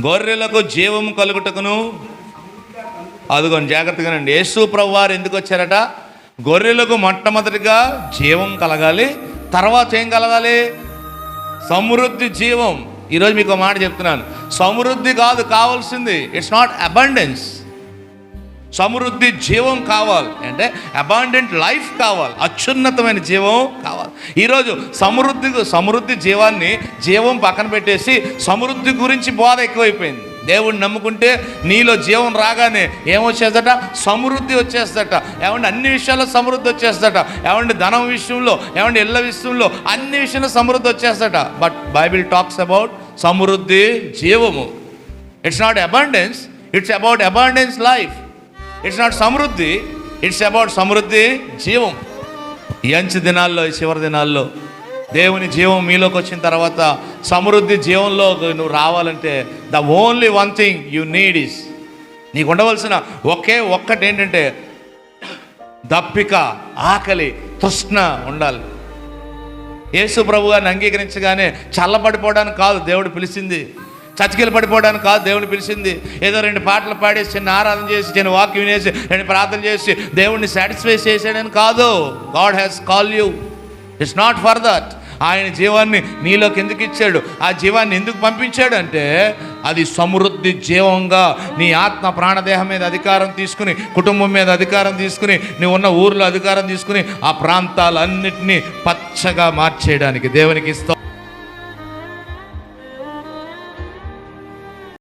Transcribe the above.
గొర్రెలకు జీవం కలుగుటకును. అదిగోండి జాగ్రత్తగానండి యేసు ప్రభువారు ఎందుకు వచ్చారట? గొర్రెలకు మొట్టమొదటిగా జీవం కలగాలి తర్వాత ఏం కలగాలి? సమృద్ధి జీవం. ఈరోజు మీకు ఒక మాట చెప్తున్నాను. సమృద్ధి కాదు కావాల్సింది. ఇట్స్ నాట్ అబండెన్స్ సమృద్ధి జీవం కావాలి. అంటే అబాండెంట్ లైఫ్ కావాలి. అత్యున్నతమైన జీవం కావాలి. ఈరోజు సమృద్ధి సమృద్ధి జీవాన్ని జీవం పక్కన పెట్టేసి సమృద్ధి గురించి బోధ ఎక్కువైపోయింది. దేవుడిని నమ్ముకుంటే నీలో జీవం రాగానే ఏమొచ్చేదట? సమృద్ధి వచ్చేస్తట ఏమంటే అన్ని విషయాల్లో సమృద్ధి వచ్చేస్తట ఏమంటే ధనం విషయంలో ఏమంటే ఇళ్ళ విషయంలో అన్ని విషయంలో సమృద్ధి వచ్చేస్తట బట్ బైబిల్ టాక్స్ అబౌట్ సమృద్ధి జీవము. It's not abundance it's about abundance life it's not Samriddhi it's about సమృద్ధి జీవం. ఈ అంచు దినాల్లో ఈ చివరి దినాల్లో దేవుని జీవం మీలోకి వచ్చిన తర్వాత సమృద్ధి జీవంలో నువ్వు రావాలంటే the only one thing you need is నీకు ఉండవలసిన ఒకే ఒక్కటి ఏంటంటే దప్పిక ఆకలి తృష్ణ ఉండాలి. యేసు ప్రభు గారిని అంగీకరించగానే చల్లబడిపోవడానికి కాదు దేవుడు పిలిచింది. చతికిలు పడిపోవడానికి కాదు దేవుని పిలిచింది. ఏదో రెండు పాటలు పాడేసి చిన్న ఆరాధన చేసి చిన్న వాక్యం వినేసి రెండు ప్రార్థన చేసి దేవుడిని సాటిస్ఫై చేసాడని కాదు. God has call you it's not for that ఆయన జీవాన్ని నీలోకి ఎందుకు ఇచ్చాడు? ఆ జీవాన్ని ఎందుకు పంపించాడు అంటే అది సమృద్ధి జీవంగా నీ ఆత్మ ప్రాణదేహం మీద అధికారం తీసుకుని కుటుంబం మీద అధికారం తీసుకుని నువ్వు ఉన్న ఊర్లో అధికారం తీసుకుని ఆ ప్రాంతాలన్నింటినీ పచ్చగా మార్చేయడానికి దేవునికి స్తోత్రం